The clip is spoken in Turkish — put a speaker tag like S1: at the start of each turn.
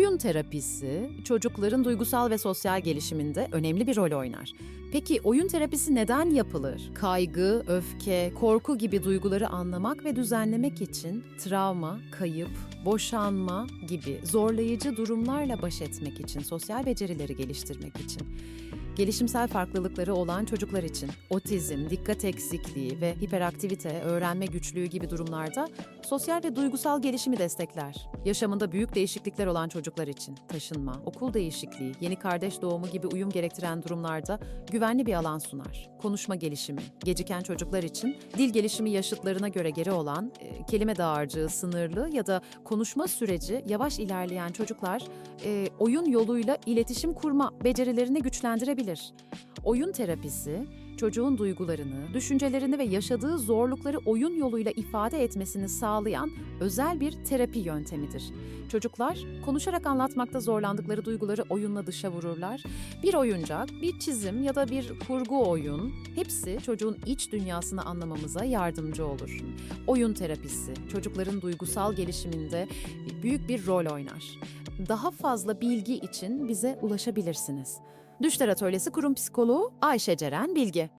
S1: Oyun terapisi çocukların duygusal ve sosyal gelişiminde önemli bir rol oynar. Peki oyun terapisi neden yapılır? Kaygı, öfke, korku gibi duyguları anlamak ve düzenlemek için travma, kayıp, boşanma gibi zorlayıcı durumlarla baş etmek için, sosyal becerileri geliştirmek için gelişimsel farklılıkları olan çocuklar için otizm, dikkat eksikliği ve hiperaktivite, öğrenme güçlüğü gibi durumlarda sosyal ve duygusal gelişimi destekler. Yaşamında büyük değişiklikler olan çocuklar için taşınma, okul değişikliği, yeni kardeş doğumu gibi uyum gerektiren durumlarda güvenli bir alan sunar. Konuşma gelişimi, geciken çocuklar için dil gelişimi yaşıtlarına göre geri olan, e, kelime dağarcığı sınırlı ya da konuşma süreci yavaş ilerleyen çocuklar e, oyun yoluyla iletişim kurma becerilerini güçlendirebilir. Oyun terapisi, çocuğun duygularını, düşüncelerini ve yaşadığı zorlukları oyun yoluyla ifade etmesini sağlayan özel bir terapi yöntemidir. Çocuklar konuşarak anlatmakta zorlandıkları duyguları oyunla dışa vururlar. Bir oyuncak, bir çizim ya da bir kurgu oyun hepsi çocuğun iç dünyasını anlamamıza yardımcı olur. Oyun terapisi çocukların duygusal gelişiminde büyük bir rol oynar. Daha fazla bilgi için bize ulaşabilirsiniz. Düşler Atölyesi Kurum Psikoloğu Ayşe Ceren Bilge